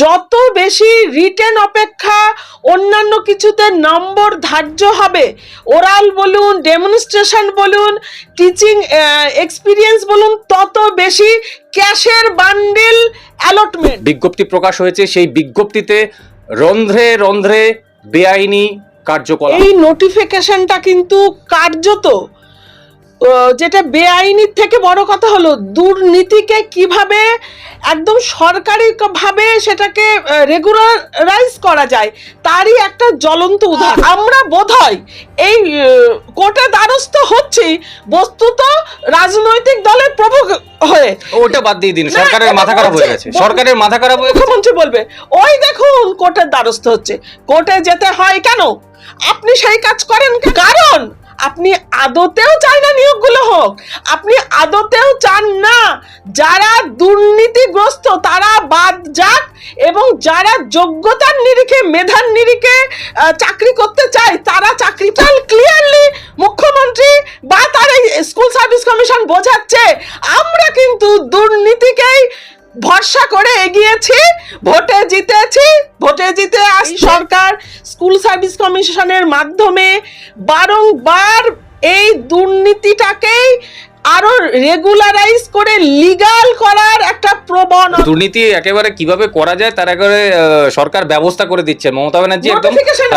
যত বেশি রিটেন অপেক্ষা অন্যান্য কিছুতে নম্বর ধার্য হবে ওরাল বলুন ডেমনস্ট্রেশন বলুন টিচিং এক্সপিরিয়েন্স বলুন তত বেশি ক্যাশের বান্ডিল অ্যালটমেন্ট বিজ্ঞপ্তি প্রকাশ হয়েছে সেই বিজ্ঞপ্তিতে রন্ধ্রে রন্ধ্রে বেআইনি কার্যকলাপ। এই নোটিফিকেশনটা কিন্তু কার্যত যেটা বেআইনির থেকে বড় কথা হলো দুর্নীতিকে কীভাবে একদম সরকারিভাবে সেটাকে রেগুলারাইজ করা যায় তারই একটা জ্বলন্ত উদাহরণ। আমরা বোধহয় এই আহ, কোর্টে দ্বারস্থ হচ্ছি বস্তুত রাজনৈতিক দলের প্রভোগ হয়ে। ওটা বাদ দিয়ে দিন সরকারের মাথা খারাপ হয়ে গেছে। সরকারের মাথা খারাপ হয়ে গেছে? মুখ্যমন্ত্রী বলবে ওই দেখুন কোর্টের দ্বারস্থ হচ্ছে। কোর্টে যেতে হয় কেন? আপনি সেই কাজ করেন? কারণ আপনি আদতেও চান না নিয়োগগুলো হোক, আপনি আদতেও চান না। যারা দুর্নীতিগ্রস্ত, তারা বাদ যাক এবং যারা যোগ্যতার নিরিখে, মেধার নিরিখে চাকরি করতে চায়, তারা চাকরি চাল ক্লিয়ারলি মুখ্যমন্ত্রী বা তার স্কুল সার্ভিস কমিশন বোঝাচ্ছে, আমরা কিন্তু দুর্নীতিকেই ভরসা করে এগিয়েছি ভোটে জিতেছি ভোটে জিতে আস সরকার স্কুল সার্ভিস কমিশনের মাধ্যমে বারংবার এই দুর্নীতিটাকেই আরও রেগুলারাইজ করে লিগাল করার একটা প্রবণ দুর্নীতি একেবারে কীভাবে করা যায় তার একেবারে সরকার ব্যবস্থা করে দিচ্ছেন। মমতা ব্যানার্জি একদম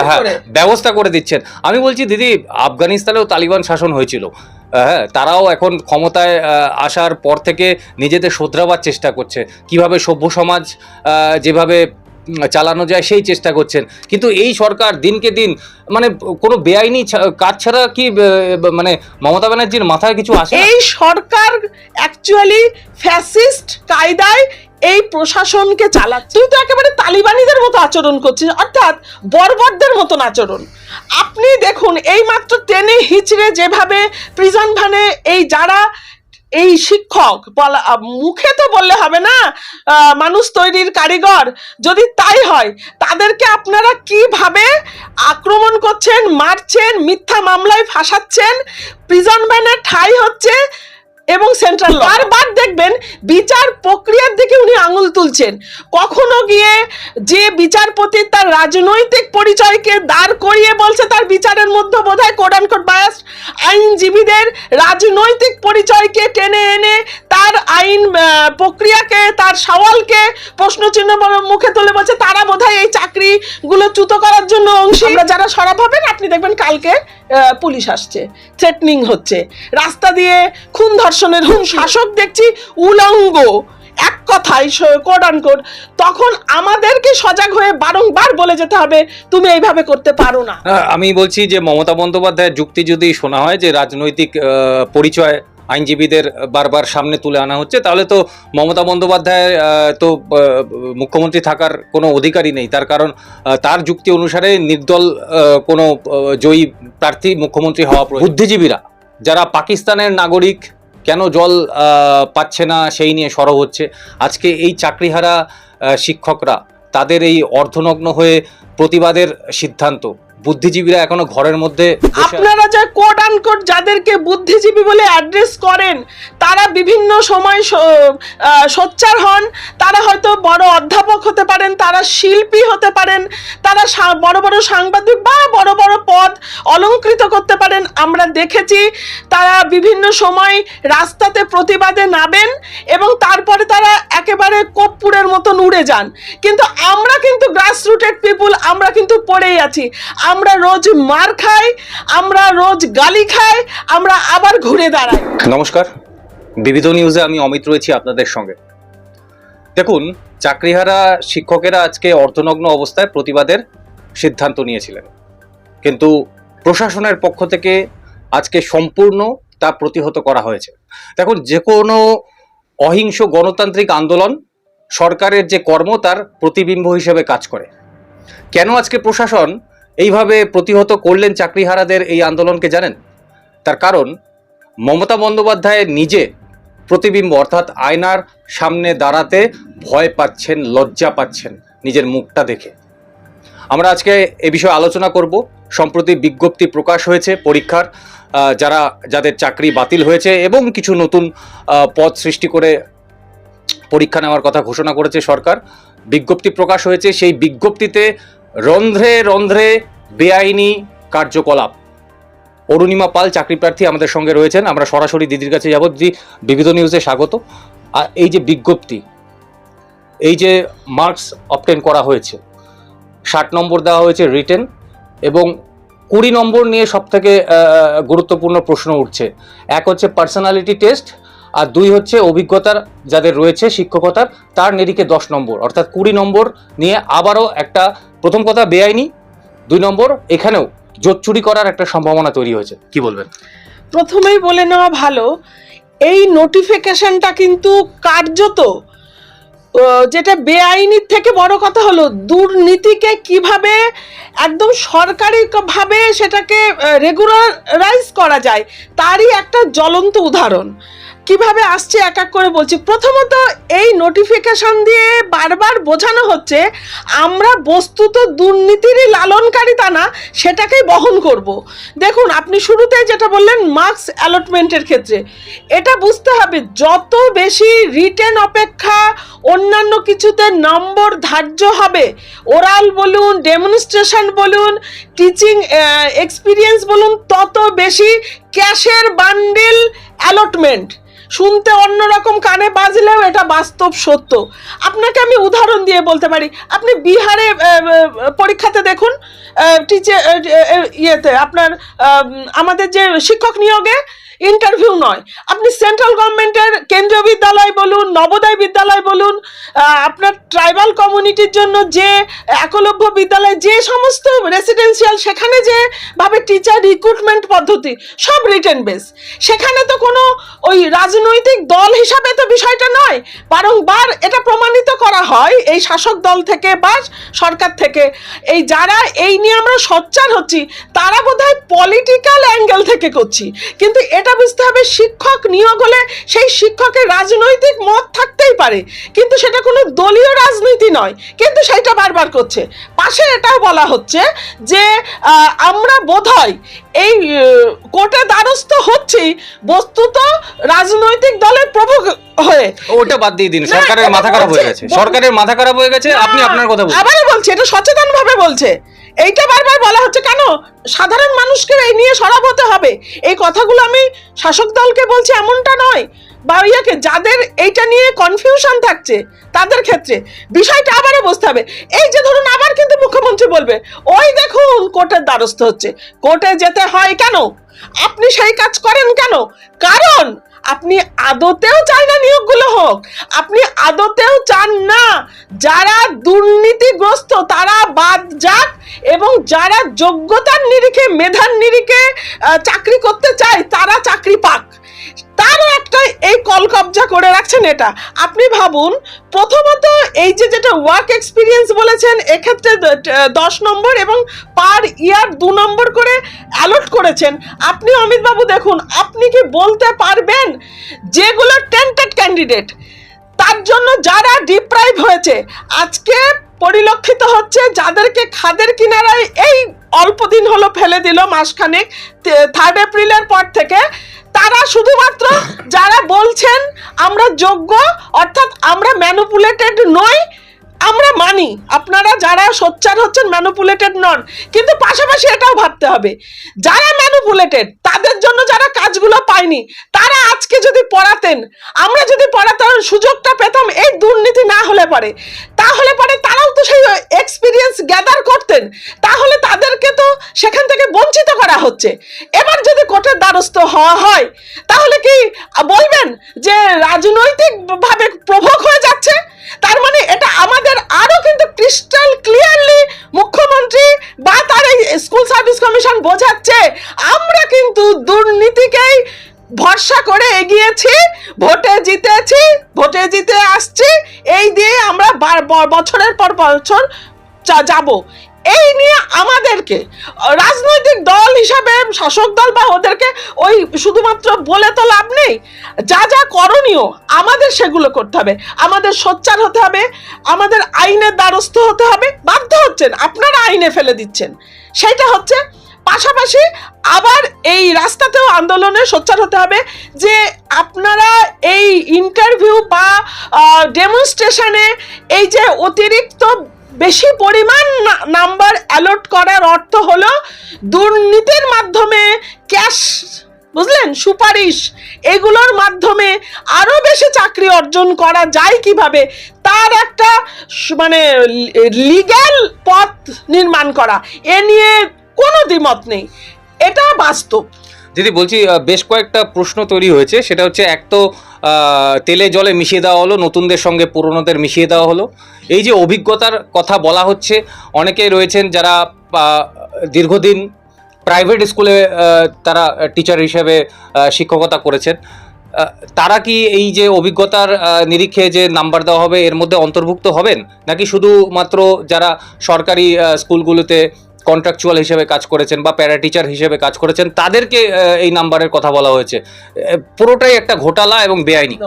হ্যাঁ ব্যবস্থা করে দিচ্ছেন। আমি বলছি দিদি আফগানিস্তানেও তালিবান শাসন হয়েছিল। হ্যাঁ তারাও এখন ক্ষমতায় আসার পর থেকে নিজেদের শোধরাবার চেষ্টা করছে। কীভাবে সভ্য সমাজ যেভাবে চালানো যায়, সেই চেষ্টা করছেন। কিন্তু এই সরকার দিনকে দিন মানে কোনো বেআইনি কাজ ছাড়া কি মানে মমতা ব্যানার্জির মাথায় কিছু আসে এই সরকার অ্যাকচুয়ালি ফ্যাসিস্ট কায়দায় এই প্রশাসনকে চালা তুই তো একেবারে তালিবানিদের মতো আচরণ করছিস, অর্থাৎ বর্বরদের মতন আচরণ। আপনি দেখুন এই মাত্র টেনে হিচড়ে যেভাবে প্রিজন ভ্যানে এই যারা এই শিক্ষক মুখে তো বললে হবে না মানুষ তৈরির কারিগর। যদি তাই হয়, তাদেরকে আপনারা কীভাবে আক্রমণ করছেন, মারছেন, মিথ্যা মামলায় ফাঁসাচ্ছেন প্রিজন ভ্যানের ঠাই হচ্ছে এবং সেন্ট্রাল বারবার দেখবেন, বিচার প্রক্রিয়ার দিকে উনি আঙুল তুলছেন। কখনো গিয়ে যে বিচারপতি তার রাজনৈতিক পরিচয়কে দাঁড় করিয়ে বলছে তার বিচারের মধ্যে বোধহয় কোড অ্যান্ড কোড বায়াস আইনজীবীদের রাজনৈতিক পরিচয়কে টেনে এনে তার আইন প্রক্রিয়াকে, তার সওয়ালকে প্রশ্নচিহ্ন চিহ্ন মুখে তুলে বলছে, তারা বোধহয় এই চাকরিগুলো চ্যুত করার জন্য অংশ। যারা সরব হবেন, আপনি দেখবেন কালকে পুলিশ আসছে থ্রেটনিং হচ্ছে। রাস্তা দিয়ে খুন ধর্ষণের হুম শাসক দেখছি উলঙ্গ। এক কথায় কোড আন কোড তখন আমাদেরকে সজাগ হয়ে বারংবার বলে যেতে হবে তুমি এইভাবে করতে পারো না। আমি বলছি যে মমতা বন্দ্যোপাধ্যায়ের যুক্তি যদি শোনা হয় যে রাজনৈতিক পরিচয় আইনজীবীদের বারবার সামনে তুলে আনা হচ্ছে তাহলে তো মমতা বন্দ্যোপাধ্যায় তো মুখ্যমন্ত্রী থাকার কোনো অধিকারই নেই। তার কারণ তার যুক্তি অনুসারে নির্দল কোনো জয়ী প্রার্থী মুখ্যমন্ত্রী হওয়া বুদ্ধিজীবীরা। যারা পাকিস্তানের নাগরিক কেন জল পাচ্ছে না, সেই নিয়ে সরব হচ্ছে? আজকে এই চাকরিহারা শিক্ষকরা তাদের এই অর্ধনগ্ন হয়ে প্রতিবাদের সিদ্ধান্ত। বুদ্ধিজীবীরা এখনও ঘরের মধ্যে আপনারা যে কোট আন কোট যাদেরকে বুদ্ধিজীবী বলে অ্যাড্রেস করেন, তারা বিভিন্ন সময় সোচ্চার হন, তারা হয়তো বড় অধ্যাপক হতে পারেন, তারা শিল্পী হতে পারেন, তারা বড় বড় সাংবাদিক বা বড় বড় পদ অলঙ্কৃত করতে পারেন। আমরা দেখেছি তারা বিভিন্ন সময় রাস্তাতে প্রতিবাদে নামেন এবং তারপরে তারা একেবারে কর্পূরের মতন উড়ে যান। কিন্তু আমরা কিন্তু গ্রাসরুটেড পিপুল আমরা কিন্তু পড়েই আছি। আমরা রোজ মার খাই, আমরা রোজ গালি খাই, আমরা আবার ঘুরে দাঁড়াই। নমস্কার। বিবিধ নিউজে আমি অমিত রয়েছি আপনাদের সঙ্গে। দেখুন, চাকরিহারা শিক্ষকেরা আজকে অর্ধনগ্ন অবস্থায় প্রতিবাদের সিদ্ধান্ত নিয়েছিলেন। কিন্তু প্রশাসনের পক্ষ থেকে আজকে সম্পূর্ণ তা প্রতিহত করা হয়েছে। দেখুন, যে কোনো অহিংস গণতান্ত্রিক আন্দোলন সরকারের যে কর্ম, তার প্রতিবিম্ব হিসেবে কাজ করে। কেন আজকে প্রশাসন এইভাবে প্রতিহত করলেন চাকরিহারাদের এই আন্দোলনকে জানেন? তার কারণ, মমতা বন্দ্যোপাধ্যায় নিজে প্রতিবিম্ব, অর্থাৎ আয়নার সামনে দাঁড়াতে ভয় পাচ্ছেন, লজ্জা পাচ্ছেন নিজের মুখটা দেখে। আমরা আজকে এ বিষয়ে আলোচনা করব। সম্প্রতি বিজ্ঞপ্তি প্রকাশ হয়েছে পরীক্ষার যারা, যাদের চাকরি বাতিল হয়েছে এবং কিছু নতুন পদ সৃষ্টি করে পরীক্ষা নেওয়ার কথা ঘোষণা করেছে সরকার। বিজ্ঞপ্তি প্রকাশ হয়েছে, সেই বিজ্ঞপ্তিতে রন্ধ্রে রন্ধ্রে বেআইনি কার্যকলাপ। অরুণিমা পাল, চাকরি প্রার্থী আমাদের সঙ্গে রয়েছেন। আমরা সরাসরি দিদির কাছে যাব। দিদি, বিবিধ নিউজে স্বাগত। আর এই যে বিজ্ঞপ্তি, এই যে মার্কস অবটেন করা হয়েছে, ষাট নম্বর দেওয়া হয়েছে রিটেন এবং কুড়ি নম্বর নিয়ে সব থেকে গুরুত্বপূর্ণ প্রশ্ন উঠছে। এক হচ্ছে পার্সোনালিটি টেস্ট আর দুই হচ্ছে অভিজ্ঞতার যাদের রয়েছে শিক্ষকতার, তার নিরিখে দশ নম্বর, অর্থাৎ কুড়ি নম্বর নিয়ে আবারও একটা প্রথম কথা বেআইনি, দুই নম্বর এখানেও জোট চুরি করার একটা সম্ভাবনা তৈরি হয়েছে। কি বলবেন? প্রথমেই বলে নেওয়া ভালো, এই নোটিফিকেশনটা কিন্তু কার্যত যেটা বেআইনির থেকে বড় কথা হলো, দুর্নীতিকে কীভাবে একদম সরকারি ভাবে সেটাকে রেগুলারাইজ করা যায়, তারই একটা জ্বলন্ত উদাহরণ। কীভাবে আসছে এক এক করে বলছি। প্রথমত এই নোটিফিকেশন দিয়ে বারবার বোঝানো হচ্ছে, আমরা বস্তুত দুর্নীতিরই লালনকারিতা না, সেটাকেই বহন করব। দেখুন, আপনি শুরুতে যেটা বললেন মার্কস অ্যালটমেন্টের ক্ষেত্রে, এটা বুঝতে হবে যত বেশি রিটেন অপেক্ষা, অন্যান্য কিছুতে নম্বর ধার্য হবে ওরাল বলুন ডেমনস্ট্রেশন বলুন টিচিং এক্সপিরিয়েন্স বলুন, তত বেশি ক্যাশের বান্ডিল অ্যালটমেন্ট শুনতে অন্যরকম কানে বাজলেও এটা বাস্তব সত্য। আপনাকে আমি উদাহরণ দিয়ে বলতে পারি। আপনি বিহারে পরীক্ষাতে দেখুন টিচার ইয়েতে আপনার আমাদের যে শিক্ষক নিয়োগে ইন্টারভিউ নয়। আপনি সেন্ট্রাল গভর্নমেন্টের কেন্দ্রীয় বিদ্যালয় বলুন, নবোদয় বিদ্যালয় বলুন আপনার ট্রাইবাল কমিউনিটির জন্য যে একলভ্য বিদ্যালয়, যে সমস্ত রেসিডেন্সিয়াল সেখানে যে ভাবে টিচার রিক্রুটমেন্ট পদ্ধতি, সব রিটেন বেস সেখানে তো কোনো ওই রাজনৈতিক দল হিসাবে তো বিষয়টা নয়, বারংবার এটা প্রমাণিত করা হয় এই শাসক দল থেকে বা সরকার থেকে। এই যারা এই নিয়ে আমরা সোচ্চার হচ্ছি, তারা বোধহয় পলিটিক্যাল অ্যাঙ্গেল থেকে করছি। কিন্তু এটা বুঝতে হবে শিক্ষক নিয়োগ হলে সেই শিক্ষকের রাজনৈতিক মত থাকতেই পারে। কিন্তু সেটা কোনো দলীয় রাজনীতি নয় কিন্তু সেটা বারবার করছে। পাশে এটাও বলা হচ্ছে যে আমরা বোধহয় এই কোর্টে দ্বারস্থ হচ্ছি বস্তুত রাজনৈতিক দলের প্রভোগ হয়ে। ওটা বাদ দিয়ে দিন সরকারের মাথা খারাপ হয়ে গেছে। সরকারের মাথা খারাপ হয়ে গেছে আপনি আপনার কথা বলুন। আবারও বলছি এটা সচেতন ভাবে বলছে। এইটা বারবার বলা হচ্ছে কেন? সাধারণ মানুষকে এই নিয়ে সরব হতে হবে। এই কথাগুলো আমি শাসক দলকে বলছি এমনটা নয়। বা ইয়াকে যাদের এইটা নিয়ে কনফিউশন থাকছে, তাদের ক্ষেত্রে বিষয়টা আবারও বুঝতে হবে। এই যে ধরুন আবার কিন্তু মুখ্যমন্ত্রী বলবে, ওই দেখুন কোর্টের দ্বারস্থ হচ্ছে। কোর্টে যেতে হয় কেন? আপনি সেই কাজ করেন কেন? কারণ আপনি আদতেও চান না নিয়োগগুলো হোক, আপনি আদতেও চান না যারা দুর্নীতিগ্রস্ত, তারা বাদ যাক এবং যারা যোগ্যতার নিরিখে, মেধার নিরিখে চাকরি করতে চায়, তারা চাকরি পাক। তারও একটা এই কল কবজা করে রাখছেন এটা। আপনি ভাবুন, প্রথমত এই যে যেটা ওয়ার্ক এক্সপিরিয়েন্স বলেছেন, এক্ষেত্রে দশ নম্বর এবং পার ইয়ার দু নম্বর করে অ্যালট করেছেন। আপনি অমিতবাবু দেখুন, আপনি কি বলতে পারবেন? যেগুলো টেন্টেড ক্যান্ডিডেট তার জন্য যারা ডিপ্রাইভ হয়েছে, আজকে পরিলক্ষিত হচ্ছে যাদেরকে খাদের কিনারায় এই অল্প দিন হলো ফেলে দিল মাসখানেক থার্ড এপ্রিলের পর থেকে তারা শুধুমাত্র যারা বলছেন আমরা যোগ্য, অর্থাৎ আমরা ম্যানুপুলেটেড নই, আমরা মানি। আপনারা যারা সোচ্চার হচ্ছেন ম্যানুপুলেটেড নন। কিন্তু পাশাপাশি এটাও ভাবতে হবে, যারা ম্যানুপুলেটেড তাদের জন্য যারা কাজগুলো পায়নি, তারা আজকে যদি পড়াতেন, আমরা যদি পড়াতাম, সুযোগটা পেতাম, এই দুর্নীতি না হলে পারে। তাহলে তো সেই এক্সপিরিয়েন্স গ্যাদার করতেন, তাহলে তাদেরকে তো সেখান থেকে বঞ্চিত করা হচ্ছে। এবার যদি কোর্টের দ্বারস্থ হওয়া হয়, তাহলে কি বলবেন যে রাজনৈতিক ভাবে প্রভোগ হয়ে যাচ্ছে? তার মানে এটা আমাদের আরও কিন্তু ক্রিস্টাল ক্লিয়ারলি মুখ্যমন্ত্রী বা তার এই স্কুল সার্ভিস কমিশন বোঝাচ্ছে, আমরা কিন্তু দুর্নীতিকেই ভরসা করে এগিয়েছি, ভোটে জিতেছি, ভোটে জিতে আসছি, এই দিয়ে আমরা বছরের পর বছর যাব। এই নিয়ে আমাদেরকে, রাজনৈতিক দল হিসাবে, শাসক দল বা ওদেরকে ওই শুধুমাত্র বলে তো লাভ নেই, যা যা করণীয় আমাদের সেগুলো করতে হবে। আমাদের সোচ্চার হতে হবে, আমাদের আইনের দ্বারস্থ হতে হবে। বাধ্য হচ্ছেন, আপনারা আইনে ফেলে দিচ্ছেন। সেটা হচ্ছে পাশাপাশি আবার এই রাস্তাতেও আন্দোলনে সোচ্চার হতে হবে যে আপনারা এই ইন্টারভিউ বা ডেমনস্ট্রেশনে এই যে অতিরিক্ত বেশি পরিমাণ নাম্বার অ্যালট করার অর্থ হলো দুর্নীতির মাধ্যমে ক্যাশ বুঝলেন? সুপারিশ, এগুলোর মাধ্যমে আরও বেশি চাকরি অর্জন করা যায় কীভাবে? তার একটা মানে লিগ্যাল পথ নির্মাণ করা। এ নিয়ে কোনো দ্বিমত নেই। এটা বাস্তব। দিদি, বলছি বেশ কয়েকটা প্রশ্ন তৈরি হয়েছে। সেটা হচ্ছে, এক তো তেলে জলে মিশিয়ে দেওয়া হলো, নতুনদের সঙ্গে পুরনোদের মিশিয়ে দেওয়া হলো। এই যে অভিজ্ঞতার কথা বলা হচ্ছে অনেকে রয়েছেন যারা দীর্ঘদিন প্রাইভেট স্কুলে তারা টিচার হিসেবে শিক্ষকতা করেছেন। তারা কি এই যে অভিজ্ঞতার নিরীক্ষে যে নাম্বার দেওয়া হবে, এর মধ্যে অন্তর্ভুক্ত হবেন? নাকি শুধুমাত্র যারা সরকারি স্কুলগুলোতে কন্ট্রাকচুয়াল হিসেবে কাজ করেছেন বা প্যারা টিচার হিসেবে কাজ করেছেন, তাদেরকে এই নাম্বারের কথা বলা হয়েছে। পুরোটাই একটা ঘোটালা এবং বেআইনি।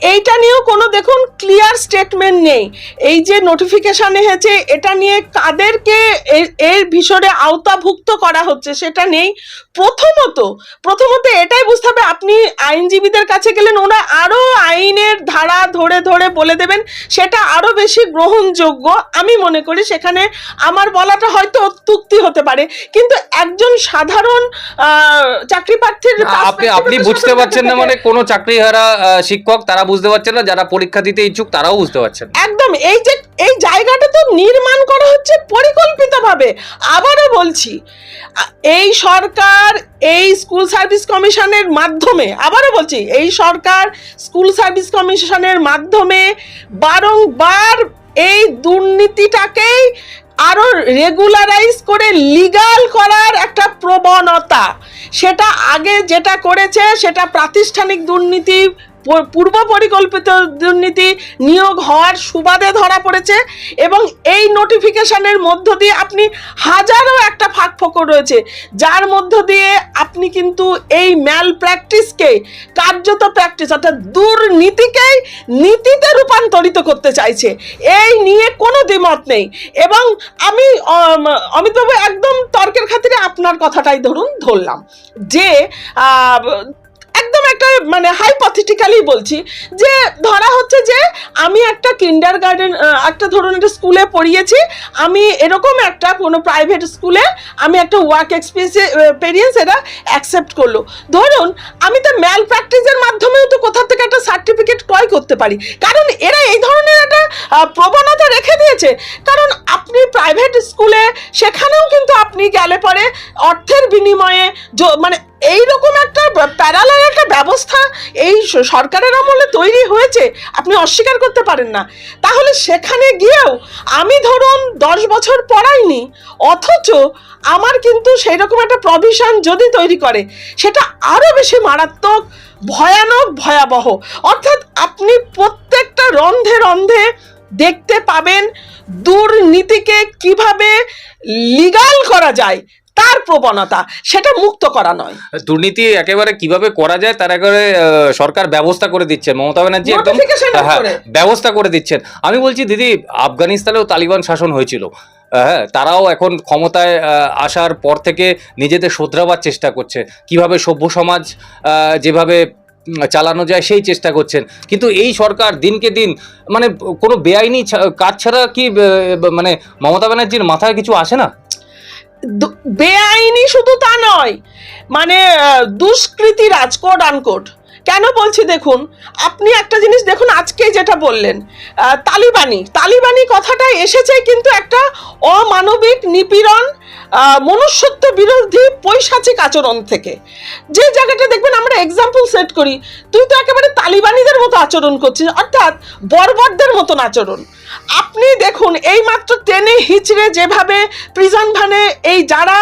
এইটা নিয়েও কোনো, দেখুন ক্লিয়ার স্টেটমেন্ট নেই। এই যে নোটিফিকেশন এসেছে, এটা নিয়ে কাদেরকে এর- ভিতরে আওতাভুক্ত করা হচ্ছে, সেটা নেই। প্রথমত প্রথমত এটাই বুঝতে হবে, আপনি আইনজীবীদের কাছে গেলেন, ওরা আরও আইনের ধারা ধরে ধরে বলে দেবেন, সেটা আরও বেশি গ্রহণযোগ্য। আমি মনে করি সেখানে আমার বলাটা হয়তো অত্যুক্তি হতে পারে। কিন্তু একজন সাধারণ চাকরি প্রার্থীর আপনি আপনি বুঝতে পারছেন না মানে কোনো চাকরিহারা শিক্ষক তারা বুঝতে পারছেন না যারা পরীক্ষা দিতে ইচ্ছুক তারাও বুঝতে পারছেন একদম এই যে এই জায়গাটা তো নির্মাণ করা হচ্ছে পরিকল্পিতভাবে। আবারও বলছি এই সরকার এই স্কুল সার্ভিস কমিশনের মাধ্যমে আবারও বলছি এই সরকার স্কুল সার্ভিস কমিশনের মাধ্যমে বারংবার এই দুর্নীতিটাকেই আরও রেগুলারাইজ করে লিগাল করার একটা প্রবণতা। সেটা আগে যেটা করেছে সেটা প্রাতিষ্ঠানিক দুর্নীতি পূর্ব পরিকল্পিত দুর্নীতি নিয়োগ হওয়ার সুবাদে ধরা পড়েছে এবং এই নোটিফিকেশনের মধ্য দিয়ে আপনি হাজারো একটা ফাঁক ফোকর রয়েছে। যার মধ্য দিয়ে আপনি কিন্তু এই ম্যাল প্র্যাকটিসকে কার্যত প্র্যাকটিস অর্থাৎ দুর্নীতিকেই নীতিতে রূপান্তরিত করতে চাইছে। এই নিয়ে কোনো দ্বিমত নেই। এবং আমি অম, অমিতবাবু একদম তর্কের খাতিরে আপনার কথাটাই ধরুন ধরলাম যে একদম একটা মানে হাইপথেটিক্যালি বলছি যে ধরা হচ্ছে যে আমি একটা কিন্ডার গার্ডেন একটা ধরুন একটা স্কুলে পড়িয়েছি, আমি এরকম একটা কোনো প্রাইভেট স্কুলে আমি একটা ওয়ার্ক এক্সপিরিয়েন্স এটা অ্যাকসেপ্ট করল। ধরুন আমি তো ম্যাল প্র্যাকটিসের মাধ্যমেও তো কোথা থেকে একটা সার্টিফিকেট ক্রয় করতে পারি। কারণ এরা এই ধরনের একটা প্রবণতা রেখে দিয়েছে। কারণ আপনি প্রাইভেট স্কুলে সেখানেও কিন্তু আপনি গেলে পরে অর্থের বিনিময়ে মানে এইরকম একটা প্যারালাল একটা ব্যবস্থা এই সরকারের আমলে তৈরি হয়েছে, আপনি অস্বীকার করতে পারেন না। তাহলে সেখানে গিয়েও আমি ধরুন দশ বছর পড়াইনি, অথচ আমার কিন্তু সেই রকম একটা প্রভিশন যদি তৈরি করে, সেটা আরও বেশি মারাত্মক, ভয়ানক, ভয়াবহ। অর্থাৎ আপনি প্রত্যেকটা রন্ধে রন্ধে দেখতে পাবেন দুর্নীতিকে কীভাবে লিগাল করা যায় তার প্রবণতা সেটা মুক্ত করা নয়। দুর্নীতি একেবারে কীভাবে করা যায় তার একেবারে সরকার ব্যবস্থা করে দিচ্ছেন। মমতা ব্যানার্জি একদম হ্যাঁ। ব্যবস্থা করে দিচ্ছেন। আমি বলছি দিদি আফগানিস্তানেও তালিবান শাসন হয়েছিল। হ্যাঁ তারাও এখন ক্ষমতায় আসার পর থেকে নিজেদের শোধরাবার চেষ্টা করছে। কীভাবে সভ্য সমাজ যেভাবে চালানো যায় সেই চেষ্টা করছেন। কিন্তু এই সরকার দিনকে দিন মানে কোনো বেআইনি কাজ ছাড়া কি মানে মমতা ব্যানার্জির মাথায় কিছু আসে না? বেআইনি শুধু তা নয় মানে দুষ্কৃতি রাজকোট আনকোট। কেন বলছি দেখুন, আপনি একটা জিনিস দেখুন আজকে যেটা বললেন তালিবানি তালিবানি কথাটা এসেছে কিন্তু একটা অমানবিক নিপীড়ন মনুষ্যত্ব বিরোধী পৈশাচিক আচরণ থেকে। যে জায়গাটা দেখবেন আমরা এক্সাম্পল সেট করি, তুই তো একেবারে তালিবানিদের মতো আচরণ করছিস, অর্থাৎ বর্বরদের মতন আচরণ। আপনি দেখুন এই মাত্র টেনে হিচড়ে যেভাবে প্রিজন ভ্যানে এই যারা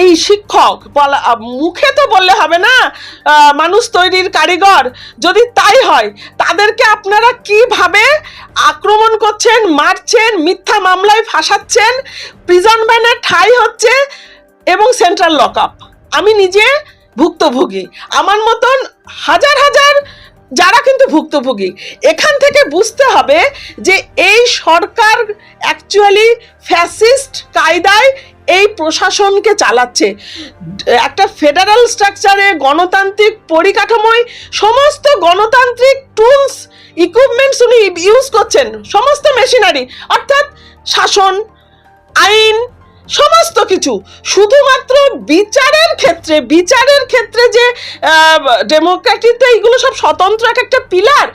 এই শিক্ষক বলা, মুখে তো বললে হবে না মানুষ তৈরির কারিগর। যদি তাই হয়, তাদেরকে আপনারা কীভাবে আক্রমণ করছেন, মারছেন, মিথ্যা মামলায় ফাঁসাচ্ছেন প্রিজন ভ্যানের ঠাই হচ্ছে এবং সেন্ট্রাল লকআপ আমি নিজে ভুক্তভোগী। আমার মতন হাজার হাজার যারা কিন্তু ভুক্তভোগী। এখান থেকে বুঝতে হবে যে এই সরকার অ্যাকচুয়ালি ফ্যাসিস্ট কায়দায় এই প্রশাসনকে চালাচ্ছে। একটা ফেডারাল স্ট্রাকচারে গণতান্ত্রিক পরিকাঠামোয় সমস্ত গণতান্ত্রিক টুলস ইকুইপমেন্টস উনি ইউজ করছেন, সমস্ত মেশিনারি অর্থাৎ শাসন, আইন সমস্ত কিছু। শুধুমাত্র বিচারের ক্ষেত্রে বিচারের ক্ষেত্রে যে ডেমোক্রেটিতে এইগুলো সব স্বতন্ত্র এক একটা পিলার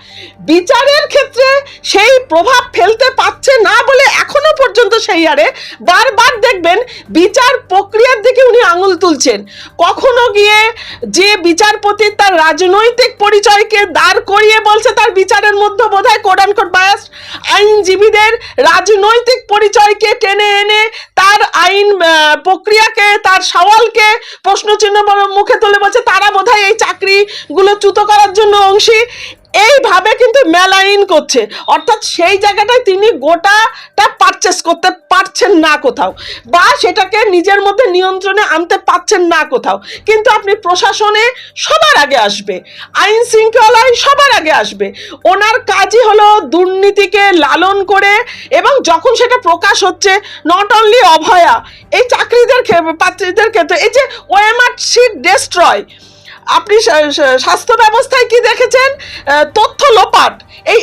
বিচারের ক্ষেত্রে সেই প্রভাব ফেলতে পারছে না বলে এখনও পর্যন্ত সেই হারে বারবার দেখবেন বিচার প্রক্রিয়ার দিকে উনি আঙুল তুলছেন। কখনো গিয়ে যে বিচারপতি তার রাজনৈতিক পরিচয়কে দাঁড় করিয়ে বলছে তার বিচারের মধ্যে বোধহয় কোডান কোড বায়াস আইনজীবীদের রাজনৈতিক পরিচয়কে টেনে এনে তার আইন প্রক্রিয়াকে, তার সওয়ালকে প্রশ্নচিহ্ন চিহ্ন মুখে তুলে বলছে, তারা বোধহয় এই চাকরিগুলো চ্যুত করার জন্য অংশী। এইভাবে কিন্তু মেলাইন করছে। অর্থাৎ সেই জায়গাটায় তিনি গোটাটা পারচেস করতে পারছেন না কোথাও বা সেটাকে নিজের মধ্যে নিয়ন্ত্রণে আনতে পারছেন না কোথাও। কিন্তু আপনি প্রশাসনে সবার আগে আসবে, আইন শৃঙ্খলায় সবার আগে আসবে। ওনার কাজই হলো দুর্নীতিকে লালন করে এবং যখন সেটা প্রকাশ হচ্ছে নট অনলি অভয়া, এই চাকরিদের পাত্রীদের ক্ষেত্রে, এই যে ওএমআর শিট ডেস্ট্রয় আপনি স্বাস্থ্য ব্যবস্থায় কি দেখেছেন? তথ্য লোপাট। এই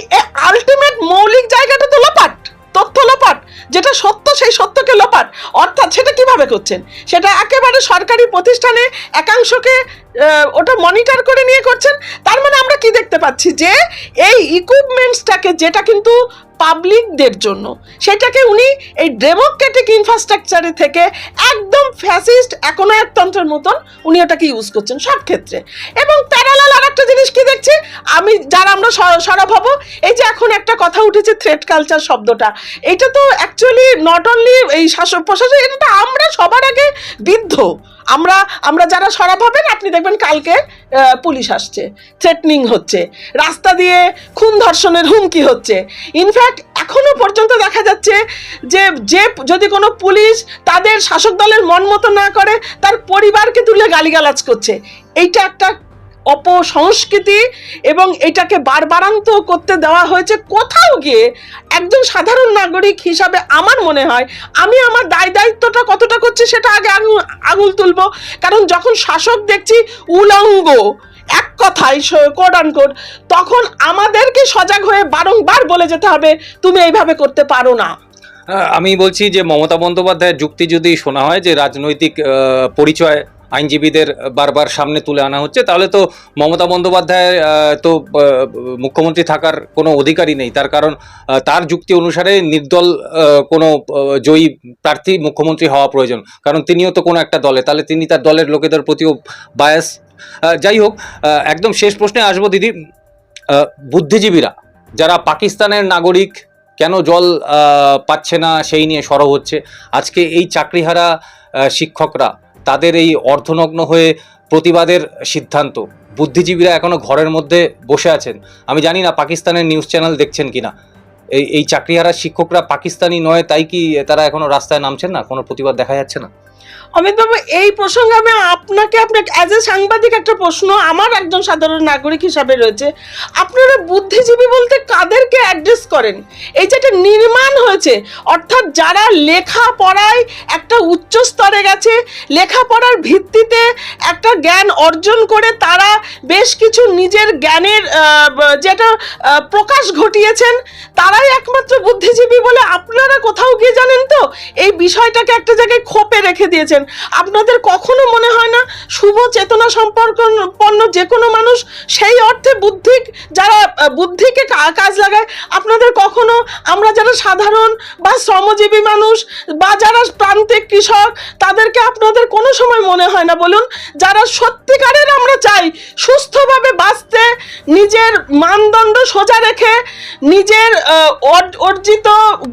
আলটিমেট মৌলিক জায়গাটা তো লোপাট। তথ্য লোপাট। যেটা সত্য, সেই সত্যকে লোপাট। অর্থাৎ সেটা কীভাবে করছেন? সেটা একেবারে সরকারি প্রতিষ্ঠানে একাংশকে ওটা মনিটর করে নিয়ে করছেন। তার মানে আমরা কি দেখতে পাচ্ছি? যে এই ইকুইপমেন্টসটাকে যেটা কিন্তু পাবলিকদের জন্য। সেটাকে উনি এই ডেমোক্রেটিক ইনফ্রাস্ট্রাকচারে থেকে একদম ফ্যাসিস্ট একনায়কতন্ত্রের মতন উনি ওটাকে ইউজ করছেন সব ক্ষেত্রে। এবং প্যারালাল আর একটা জিনিস কি দেখছি আমি যারা আমরা সরব হব, এই যে এখন একটা কথা উঠেছে থ্রেড কালচার শব্দটা, এটা তো অ্যাকচুয়ালি নট অনলি এই শাসক প্রশাসন এটা তো আমরা সবার আগে বিদ্ধ। আমরা আমরা যারা সরব হবেন, আপনি দেখবেন কালকে পুলিশ আসছে থ্রেটনিং হচ্ছে, রাস্তা দিয়ে খুন ধর্ষণের হুমকি হচ্ছে। ইনফ্যাক্ট এখনও পর্যন্ত দেখা যাচ্ছে যে যে যদি কোনো পুলিশ তাদের শাসক দলের মন মতো না করে, তার পরিবারকে তুলে গালিগালাজ করছে। এইটা একটা অপসংস্কৃতি এবং এটাকে বারবারান্ত করতে দেওয়া হয়েছে। কোথাও গিয়ে একজন সাধারণ নাগরিক হিসাবে আমার মনে হয় আমি আমার দায় দায়িত্বটা কতটা করছি সেটা আগে আঙু- আঙুল তুলবো। কারণ যখন শাসক দেখছি উলঙ্গ, এক কথায় কোড কোড তখন আমাদেরকে সজাগ হয়ে বারংবার বলে যেতে হবে, তুমি এইভাবে করতে পারো না। আমি বলছি যে মমতা বন্দ্যোপাধ্যায়ের যুক্তি যদি শোনা হয় যে রাজনৈতিক পরিচয় আইনজীবীদের বারবার সামনে তুলে আনা হচ্ছে। তাহলে তো মমতা বন্দ্যোপাধ্যায় তো মুখ্যমন্ত্রী থাকার কোনো অধিকারই নেই। তার কারণ তার যুক্তি অনুসারে নির্দল কোনো জয়ী প্রার্থী মুখ্যমন্ত্রী হওয়া প্রয়োজন। কারণ তিনিও তো কোনো একটা দলে। তাহলে তিনি তার দলের লোকেদের প্রতিও বায়াস যাই হোক একদম শেষ প্রশ্নে আসব দিদি। বুদ্ধিজীবীরা, যারা পাকিস্তানের নাগরিক, কেন জল পাচ্ছে না, সেই নিয়ে সরব হচ্ছে। আজকে এই চাকরিহারা শিক্ষকরা তাদের এই অর্থনগ্ন হয়ে প্রতিবাদের সিদ্ধান্ত। বুদ্ধিজীবীরা এখনও ঘরের মধ্যে বসে আছেন। আমি জানি না পাকিস্তানের নিউজ চ্যানেল দেখছেন কি না এই এই চাকরিহারা শিক্ষকরা পাকিস্তানি নয়, তাই কি তারা এখনও রাস্তায় নামছেন না? কোনো প্রতিবাদ দেখা যাচ্ছে না? অমিতবাবু এই প্রসঙ্গে আমি আপনাকে আপনাকে অ্যাজ এ সাংবাদিক একটা প্রশ্ন, আমার একজন সাধারণ নাগরিক হিসাবে রয়েছে। আপনারা বুদ্ধিজীবী বলতে কাদেরকে অ্যাড্রেস করেন? এই যে একটা নির্মাণ হয়েছে, অর্থাৎ যারা লেখাপড়ায় একটা উচ্চ স্তরে গেছে, লেখাপড়ার ভিত্তিতে একটা জ্ঞান অর্জন করে তারা বেশ কিছু নিজের জ্ঞানের যেটা প্রকাশ ঘটিয়েছেন, তারাই একমাত্র বুদ্ধিজীবী বলে আপনারা কোথাও গিয়ে জানেন তো? এই বিষয়টাকে একটা জায়গায় খোপে রেখে দিয়েছেন। আপনাদের কখনো মনে হয় না শুভ চেতনা সম্পর্কপন্ন যে কোনো মানুষ সেই অর্থে বুদ্ধিক যারা বুদ্ধিকে কাজ লাগায়, আপনাদের কখনো আমরা যারা সাধারণ বা শ্রমজীবী মানুষ বা যারা প্রান্তিক কৃষক, তাদেরকে আপনাদের কোনো সময় মনে হয় না বলুন? যারা সত্যিকারের আমরা চাই, সুস্থভাবে বাঁচতে, নিজের মানদণ্ড সোজা রেখে, নিজের অর্জিত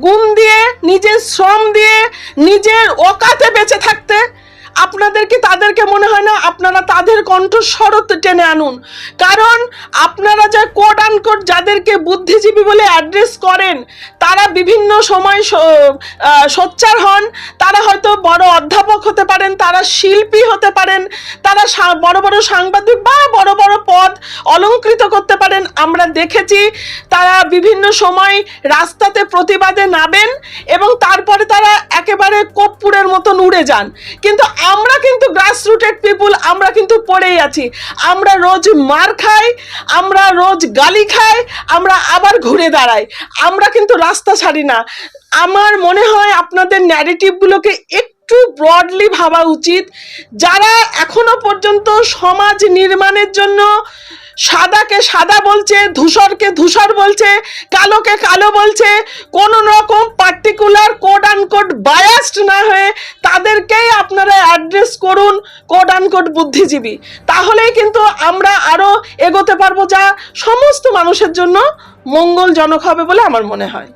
গুণ দিয়ে, নিজের শ্রম দিয়ে, নিজের ওকাতে বেঁচে থাকতে আপনাদের কি তাদেরকে মনে হয় না, আপনারা তাদের কণ্ঠস্বর টেনে আনুন। কারণ আপনারা যা কোট আনকোট যাদেরকে বুদ্ধিজীবী বলে অ্যাড্রেস করেন, তারা বিভিন্ন সময় সোচ্চার হন, তারা হয়তো বড় অধ্যাপক হতে পারেন, তারা শিল্পী হতে পারেন, তারা বড় বড় সাংবাদিক বা বড় বড় পদ অলঙ্কৃত করতে পারেন। আমরা দেখেছি তারা বিভিন্ন সময় রাস্তাতে প্রতিবাদে নামেন এবং তারপরে তারা একেবারে কর্পূরের মতন উড়ে যান। কিন্তু আমরা কিন্তু গ্রাস রুটেড পিপুল আমরা কিন্তু পড়েই আছি। আমরা রোজ মার খাই, আমরা রোজ গালি খাই, আমরা আবার ঘুরে দাঁড়াই। আমরা কিন্তু রাস্তা ছাড়ি না। আমার মনে হয় আপনাদের ন্যারেটিভগুলোকে একটু ব্রডলি ভাবা উচিত। যারা এখনও পর্যন্ত সমাজ নির্মাণের জন্য সাদাকে সাদা বলছে, ধূসরকে ধূসর বলছে, কালোকে কালো বলছে। কোন রকম পার্টিকুলার কোড আনকোড বায়াসড না হয়ে তাদেরকেই আপনারা অ্যাড্রেস করুন কোড আনকোড বুদ্ধিজীবী। তাহলেই কিন্তু আমরা আরও এগোতে পারব যা সমস্ত মানুষের জন্য মঙ্গলজনক হবে বলে আমার মনে হয়।